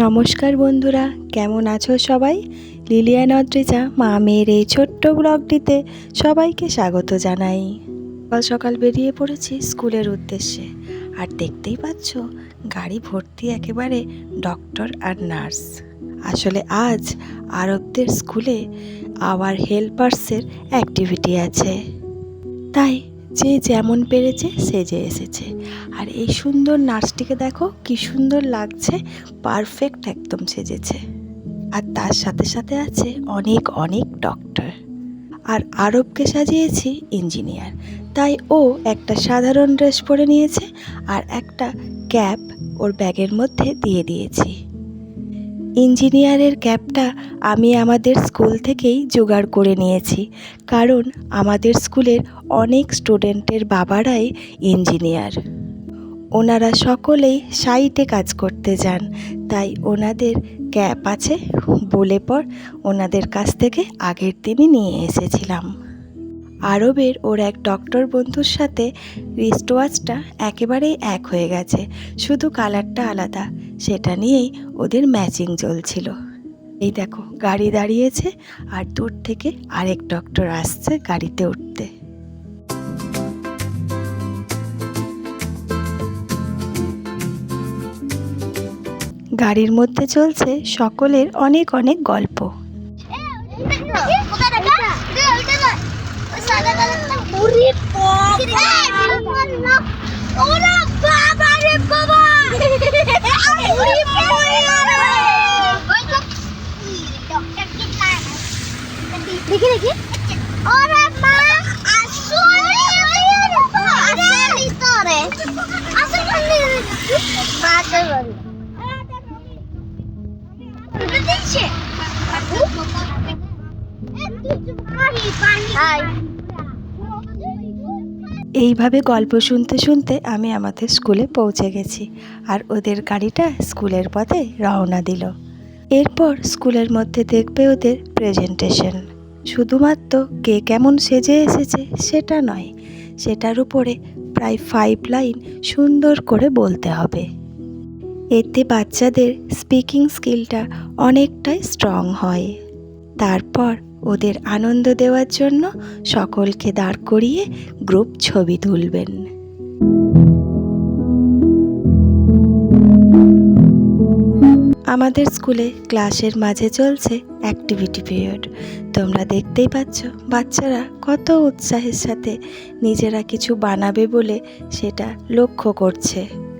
নমস্কার বন্ধুরা, কেমন আছো সবাই? লিলিয়ান অদ্রিজা মা মেয়ের এই ছোট্ট ব্লগটিতে সবাইকে স্বাগত জানাই। সকাল সকাল বেরিয়ে পড়েছি স্কুলের উদ্দেশ্যে, আর দেখতেই পাচ্ছ, গাড়ি ভর্তি একেবারে ডক্টর আর নার্স। আসলে আজ আরবদের স্কুলে আওয়ার হেল্পার্সের অ্যাক্টিভিটি আছে। তাই যে যেমন পেরেছে সেজে এসেছে। আর এই সুন্দর নার্সটিকে দেখো, কি সুন্দর লাগছে, পারফেক্ট একদম সেজেছে। আর তার সাথে সাথে আছে অনেক অনেক ডক্টর। আর আরবকে সাজিয়েছি ইঞ্জিনিয়ার। তাই ও একটা সাধারণ ড্রেস পরে নিয়েছে, আর একটা ক্যাপ ওর ব্যাগের মধ্যে দিয়ে দিয়েছি। ইঞ্জিনিয়ারের ক্যাপটা আমি আমাদের স্কুল থেকেই জোগাড় করে নিয়েছি, কারণ আমাদের স্কুলের অনেক স্টুডেন্টের বাবারাই ইঞ্জিনিয়ার। ওনারা সকলেই সাইটে কাজ করতে যান, তাই ওনাদের ক্যাপ আছে, বলে পর ওনাদের কাছ থেকে আগের দিনই নিয়ে এসেছিলাম। আরবের ওর এক ডক্টর বন্ধুর সাথে রিস্ট ওয়াচটা একেবারেই এক হয়ে গেছে, শুধু কালারটা আলাদা সেটা নিয়েই ওদের ম্যাচিং চলছিল এই দেখো, গাড়ি দাঁড়িয়েছে আর দূর থেকে আরেক ডক্টর আসছে গাড়িতে উঠতে গাড়ির মধ্যে চলছে সকলের অনেক অনেক গল্প। ওরে বাবা! রে বাবা! রে! তো, ডক্টর কি নাম? দেখি দেখি ওরে মা আসলে আসলে তোরে আসলে বাজার দিচ্ছে এইভাবে গল্প শুনতে শুনতে আমি আমাদের স্কুলে পৌঁছে গেছি আর ওদের গাড়িটা স্কুলের পথে রওনা দিল। এরপর স্কুলের মধ্যে দেখবে ওদের প্রেজেন্টেশন শুধুমাত্র কে কেমন সেজে এসেছে সেটা নয়, সেটার উপরে প্রায় ফাইভ লাইন সুন্দর করে বলতে হবে। এতে বাচ্চাদের স্পিকিং স্কিলটা অনেকটাই স্ট্রং হয়। তারপর ওদের আনন্দ দেওয়ার জন্য সকলকে দাঁড় করিয়ে গ্রুপ ছবি তুলবেন। আমাদের স্কুলে ক্লাসের মাঝে চলছে অ্যাক্টিভিটি পিরিয়ড তোমরা দেখতেই পাচ্ছ, বাচ্চারা কত উৎসাহের সাথে নিজেরা কিছু বানাবে বলে সেটা লক্ষ্য করছে।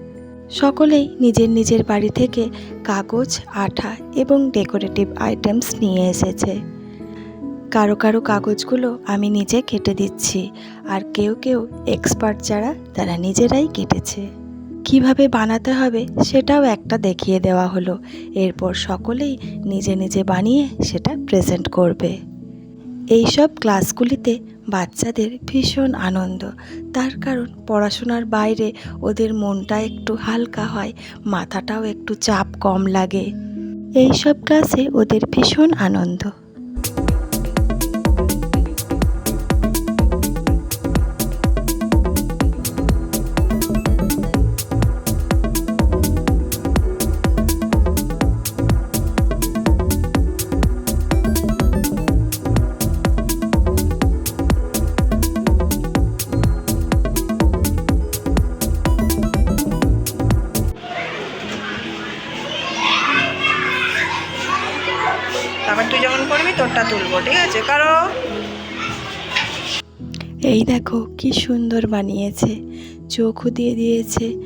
সকলেই নিজের নিজের বাড়ি থেকে কাগজ, আঠা এবং ডেকোরেটিভ আইটেমস নিয়ে এসেছে। কারও কারও কাগজগুলো আমি নিজে কেটে দিচ্ছি আর কেউ কেউ এক্সপার্ট যারা, তারা নিজেরাই কেটেছে। কীভাবে বানাতে হবে সেটাও একটা দেখিয়ে দেওয়া হলো। এরপর সকলেই নিজে নিজে বানিয়ে সেটা প্রেজেন্ট করবে। এইসব ক্লাসগুলিতে বাচ্চাদের ভীষণ আনন্দ। তার কারণ পড়াশোনার বাইরে ওদের মনটা একটু হালকা হয়, মাথাটাও একটু চাপ কম লাগে। এইসব ক্লাসে ওদের ভীষণ আনন্দ। তুলবো ঠিক আছে কারও এই দেখো কি সুন্দর বানিয়েছে, চোখও দিয়ে দিয়েছে।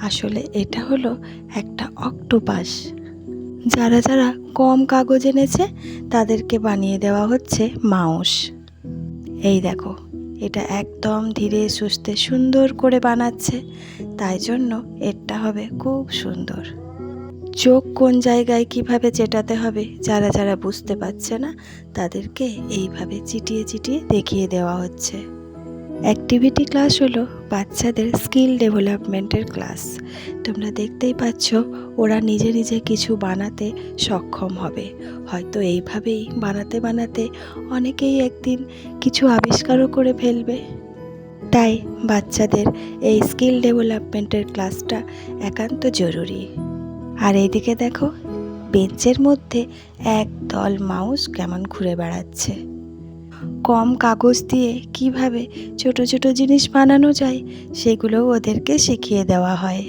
আসলে এটা হলো একটা অক্টোপাস। যারা যারা কম কাগজ এনেছে, তাদেরকে বানিয়ে দেওয়া হচ্ছে মাউস। এই দেখো, এটা একদম ধীরে সুস্থে সুন্দর করে বানাচ্ছে, তাই জন্য এরটা হবে খুব সুন্দর। চোখ কোন জায়গায় কীভাবে চেটাতে হবে, যারা যারা বুঝতে পারছে না, তাদেরকে এইভাবে চিটিয়ে চিটিয়ে দেখিয়ে দেওয়া হচ্ছে। অ্যাক্টিভিটি ক্লাস হলো বাচ্চাদের স্কিল ডেভেলপমেন্টের ক্লাস তোমরা দেখতেই পাচ্ছ, ওরা নিজে নিজে কিছু বানাতে সক্ষম হবে। হয়তো এইভাবেই বানাতে বানাতে অনেকেই একদিন কিছু আবিষ্কারও করে ফেলবে। তাই বাচ্চাদের এই স্কিল ডেভেলপমেন্টের ক্লাসটা একান্ত জরুরি। আর এইদিকে দেখো, বেঞ্চের মধ্যে এক দল মাউস কেমন ঘুরে বেড়াচ্ছে। কম কাগজ দিয়ে কীভাবে ছোট ছোট জিনিস বানানো যায় সেগুলোও ওদেরকে শিখিয়ে দেওয়া হয়।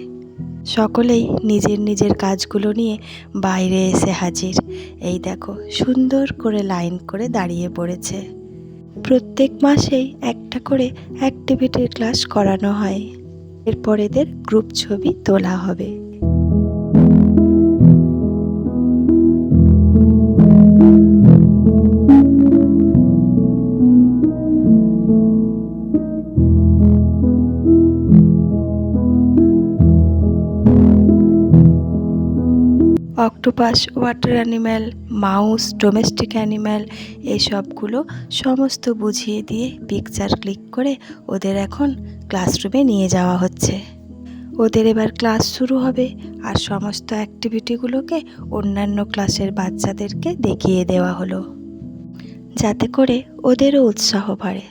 সকলেই নিজের নিজের কাজগুলো নিয়ে বাইরে এসে হাজির। এই দেখো, সুন্দর করে লাইন করে দাঁড়িয়ে পড়েছে। প্রত্যেক মাসেই একটা করে অ্যাক্টিভিটির ক্লাস করানো হয়। এরপর এদের গ্রুপ ছবি তোলা হবে। Octopus, water animal, mouse, domestic animal, এসবগুলো সমস্ত বুঝিয়ে দিয়ে পিকচার ক্লিক করে ওদের এখন ক্লাসরুমে নিয়ে যাওয়া হচ্ছে। ওদের এবার ক্লাস শুরু হবে আর সমস্ত অ্যাক্টিভিটিগুলোকে অন্যান্য ক্লাসের বাচ্চাদেরকে দেখিয়ে দেওয়া হলো। যাতে করে ওদেরও উৎসাহ বাড়ে।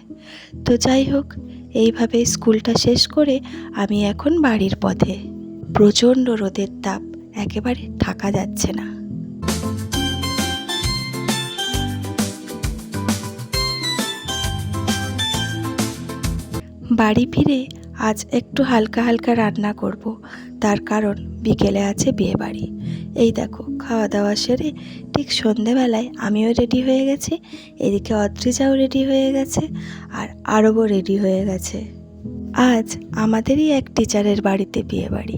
তো যাই হোক, এইভাবে স্কুলটা শেষ করে আমি এখন বাড়ির পথে। প্রচণ্ড রোদের তাপ একেবারে থাকা যাচ্ছে না। বাড়ি ফিরে আজ একটু হালকা হালকা রান্না করব, তার কারণ বিকেলে আছে বিয়ে বাড়ি এই দেখো খাওয়া দাওয়া সেরে ঠিক সন্ধেবেলায় আমিও রেডি হয়ে গেছি, এদিকে অদ্রিজাও রেডি হয়ে গেছে আর আরবও রেডি হয়ে গেছে। আজ আমাদেরই এক টিচারের বাড়িতে বিয়ে বাড়ি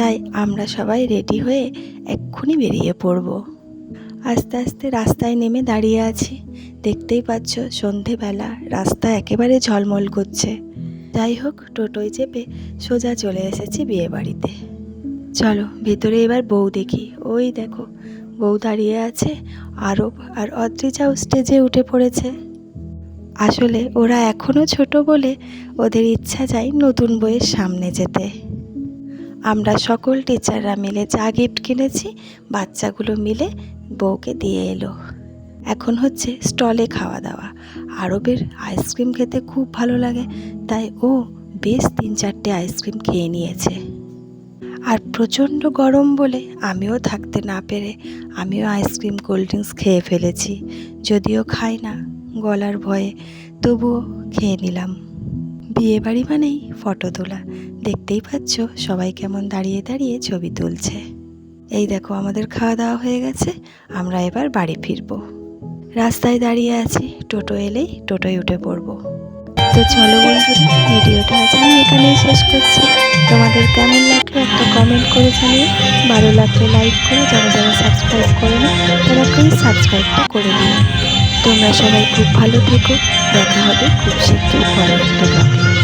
তাই আমরা সবাই রেডি হয়ে এক্ষুনি বেরিয়ে পড়ব। আস্তে আস্তে রাস্তায় নেমে দাঁড়িয়ে আছি। দেখতেই পাচ্ছ সন্ধেবেলা, রাস্তা একেবারে ঝলমল করছে। যাই হোক, টোটোয় চেপে সোজা চলে এসেছি বিয়ে বাড়িতে চলো, ভেতরে এবার বউ দেখি। ওই দেখো, বউ দাঁড়িয়ে আছে, আরব আর অদ্রিজাও স্টেজে উঠে পড়েছে। আসলে ওরা এখনও ছোট বলে ওদের ইচ্ছা যায় নতুন বইয়ের সামনে যেতে। আমরা সকল টিচাররা মিলে যা গিফট কিনেছি, বাচ্চাগুলো মিলে বউকে দিয়ে এলো। এখন হচ্ছে স্টলে খাওয়া দাওয়া। আরবের আইসক্রিম খেতে খুব ভালো লাগে, তাই ও বেশ তিন চারটে আইসক্রিম খেয়ে নিয়েছে। আর প্রচণ্ড গরম বলে আমিও থাকতে না পেরে আমিও আইসক্রিম কোল্ড ড্রিঙ্কস খেয়ে ফেলেছি, যদিও খাই না গলার ভয়ে, তবুও খেয়ে নিলাম। বিয়ে বাড়ি মানেই ফটো তোলা। দেখতেই পাচ্ছ সবাই কেমন দাঁড়িয়ে দাঁড়িয়ে ছবি তুলছে। এই দেখো আমাদের খাওয়া দাওয়া হয়ে গেছে, আমরা এবার বাড়ি ফিরবো। রাস্তায় দাঁড়িয়ে আছি, টোটো এলেই টোটোয় উঠে পড়ব। তো চলো বন্ধুরা, ভিডিওটা আজ আমি এখানেই শেষ করছি। তোমাদের কেমন লাগল একটা কমেন্ট করে জানিয়ে ভালো লাগলে লাইক করে, যারা যারা সাবস্ক্রাইব করে না তারা সাবস্ক্রাইবটা করে দিও। তোমরা সবাই খুব ভালো থেকো। দেখা হবে খুব শীঘ্রই পরবর্তী ব্লগে